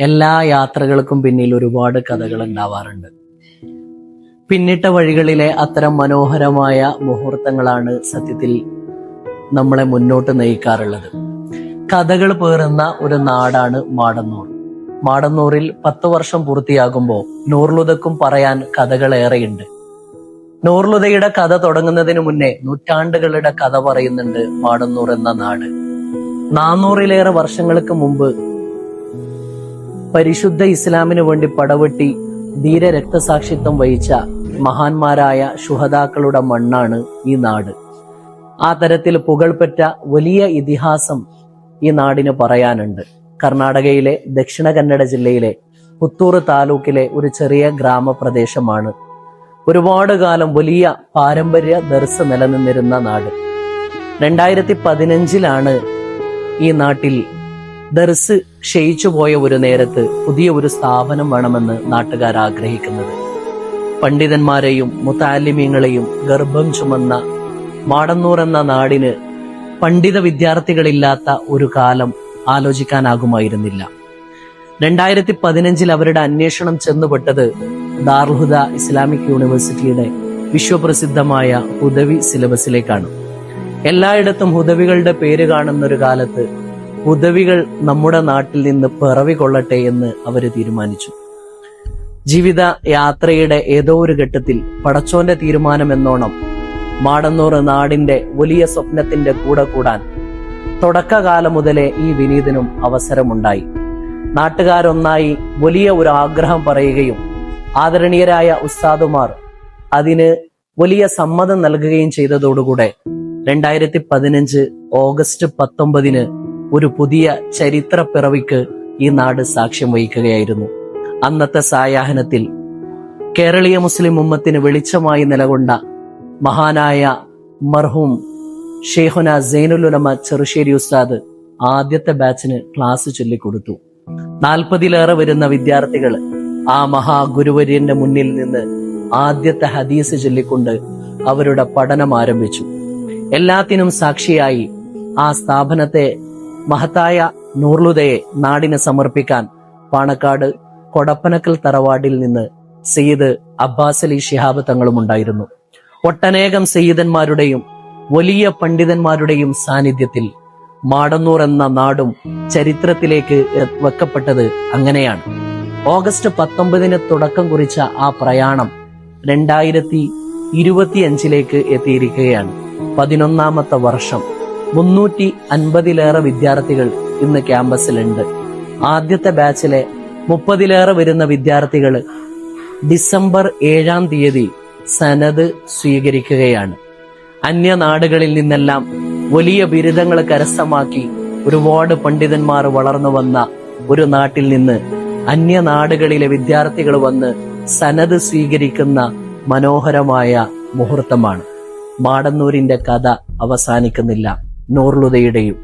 എല്ലാ യാത്രകൾക്കും പിന്നിൽ ഒരുപാട് കഥകൾ ഉണ്ടാവാറുണ്ട്. പിന്നിട്ട വഴികളിലെ അത്തരം മനോഹരമായ മുഹൂർത്തങ്ങളാണ് സത്യത്തിൽ നമ്മളെ മുന്നോട്ട് നയിക്കാറുള്ളത്. കഥകൾ പേറുന്ന ഒരു നാടാണ് മാടന്നൂർ. മാടന്നൂരിൽ പത്ത് വർഷം പൂർത്തിയാകുമ്പോൾ നൂർലുദക്കും പറയാൻ കഥകളേറെയുണ്ട്. നൂർലുദയുടെ കഥ തുടങ്ങുന്നതിന് മുന്നേ നൂറ്റാണ്ടുകളുടെ കഥ പറയുന്നുണ്ട് മാടന്നൂർ എന്ന നാട്. നാനൂറിലേറെ വർഷങ്ങൾക്ക് മുമ്പ് പരിശുദ്ധ ഇസ്ലാമിനു വേണ്ടി പടവെട്ടി ധീര രക്തസാക്ഷിത്വം വഹിച്ച മഹാന്മാരായ ശുഹതാക്കളുടെ മണ്ണാണ് ഈ നാട്. ആ തരത്തിൽ പുകൾപെറ്റ വലിയ ഇതിഹാസം ഈ നാടിന് പറയാനുണ്ട്. കർണാടകയിലെ ദക്ഷിണ കന്നഡ ജില്ലയിലെ പുത്തൂർ താലൂക്കിലെ ഒരു ചെറിയ ഗ്രാമപ്രദേശമാണ്. ഒരുപാട് കാലം വലിയ പാരമ്പര്യ ദർസ് നിലനിന്നിരുന്ന നാട്. രണ്ടായിരത്തി പതിനഞ്ചിലാണ് ഈ നാട്ടിൽ ദർസ് ക്ഷയിച്ചു പോയ ഒരു നേരത്ത് പുതിയ ഒരു സ്ഥാപനം വേണമെന്ന് നാട്ടുകാർ ആഗ്രഹിക്കുന്നത്. പണ്ഡിതന്മാരെയും മുത്താലിമ്യങ്ങളെയും ഗർഭം ചുമന്ന മാടന്നൂർ എന്ന നാടിന് പണ്ഡിത വിദ്യാർത്ഥികളില്ലാത്ത ഒരു കാലം ആലോചിക്കാനാകുമായിരുന്നില്ല. രണ്ടായിരത്തി പതിനഞ്ചിൽ അവരുടെ അന്വേഷണം ചെന്നുപെട്ടത് ദാർഹുദ ഇസ്ലാമിക് യൂണിവേഴ്സിറ്റിയുടെ വിശ്വപ്രസിദ്ധമായ ഹുദവി സിലബസിലേക്കാണ്. എല്ലായിടത്തും ഹുദവികളുടെ പേര് കാണുന്ന ഒരു കാലത്ത് ഹുദവികൾ നമ്മുടെ നാട്ടിൽ നിന്ന് പിറവി കൊള്ളട്ടെ എന്ന് അവർ തീരുമാനിച്ചു. ജീവിത യാത്രയുടെ ഏതോ ഒരു ഘട്ടത്തിൽ പടച്ചോന്റെ തീരുമാനം എന്നോണം മാടന്നൂർ നാടിന്റെ വലിയ സ്വപ്നത്തിന്റെ കൂടെ കൂടാൻ തുടക്കകാലം മുതലേ ഈ വിനീതനും അവസരമുണ്ടായി. നാട്ടുകാരൊന്നായി വലിയ ഒരു ആഗ്രഹം പറയുകയും ആദരണീയരായ ഉസ്താദുമാർ അതിന് വലിയ സമ്മതം നൽകുകയും ചെയ്തതോടുകൂടെ രണ്ടായിരത്തി പതിനഞ്ച് ഓഗസ്റ്റ് പത്തൊമ്പതിന് ഒരു പുതിയ ചരിത്ര പിറവിക്ക് ഈ നാട് സാക്ഷ്യം വഹിക്കുകയായിരുന്നു. അന്നത്തെ സായാഹനത്തിൽ കേരളീയ മുസ്ലിം ഉമ്മത്തിന് വെളിച്ചമായി നിലകൊണ്ട മഹാനായ മർഹൂം ഷെയ്ഹുന സൈനുലുലമ ചെറുശ്ശേരി ഉസ്താദ് ആദ്യത്തെ ബാച്ചിന് ക്ലാസ് ചൊല്ലിക്കൊടുത്തു. നാൽപ്പതിലേറെ വരുന്ന വിദ്യാർത്ഥികൾ ആ മഹാഗുരുവര്യന്റെ മുന്നിൽ നിന്ന് ആദ്യത്തെ ഹദീസ് ചൊല്ലിക്കൊണ്ട് അവരുടെ പഠനം ആരംഭിച്ചു. എല്ലാത്തിനും സാക്ഷിയായി ആ സ്ഥാപനത്തെ മഹത്തായ നൂർലുദയെ നാടിന് സമർപ്പിക്കാൻ പാണക്കാട് കൊടപ്പനക്കൽ തറവാടിൽ നിന്ന് സയ്യിദ് അബ്ബാസ് അലി ഷിഹാബ് തങ്ങളും ഉണ്ടായിരുന്നു ഒട്ടനേകം സയ്യിദന്മാരുടെയും വലിയ പണ്ഡിതന്മാരുടെയും സാന്നിധ്യത്തിൽ മാടന്നൂർ എന്ന നാടും ചരിത്രത്തിലേക്ക് വെക്കപ്പെട്ടത് അങ്ങനെയാണ്. ഓഗസ്റ്റ് പത്തൊമ്പതിന് തുടക്കം കുറിച്ച ആ പ്രയാണം രണ്ടായിരത്തി ഇരുപത്തിയഞ്ചിലേക്ക് എത്തിയിരിക്കുകയാണ്. പതിനൊന്നാമത്തെ വർഷം. മുന്നൂറ്റി അൻപതിലേറെ വിദ്യാർത്ഥികൾ ഇന്ന് ക്യാമ്പസിലുണ്ട്. ആദ്യത്തെ ബാച്ചിലെ മുപ്പതിലേറെ വരുന്ന വിദ്യാർത്ഥികൾ ഡിസംബർ ഏഴാം തീയതി സനത് സ്വീകരിക്കുകയാണ്. അന്യനാടുകളിൽ നിന്നെല്ലാം വലിയ ബിരുദങ്ങൾ കരസ്ഥമാക്കി ഒരുപാട് പണ്ഡിതന്മാർ വളർന്നു വന്ന ഒരു നാട്ടിൽ നിന്ന് അന്യനാടുകളിലെ വിദ്യാർത്ഥികൾ വന്ന് സനത് സ്വീകരിക്കുന്ന മനോഹരമായ മുഹൂർത്തമാണ്. മാടന്നൂരിന്റെ കഥ അവസാനിക്കുന്നില്ല. നോർലുദയുടെയും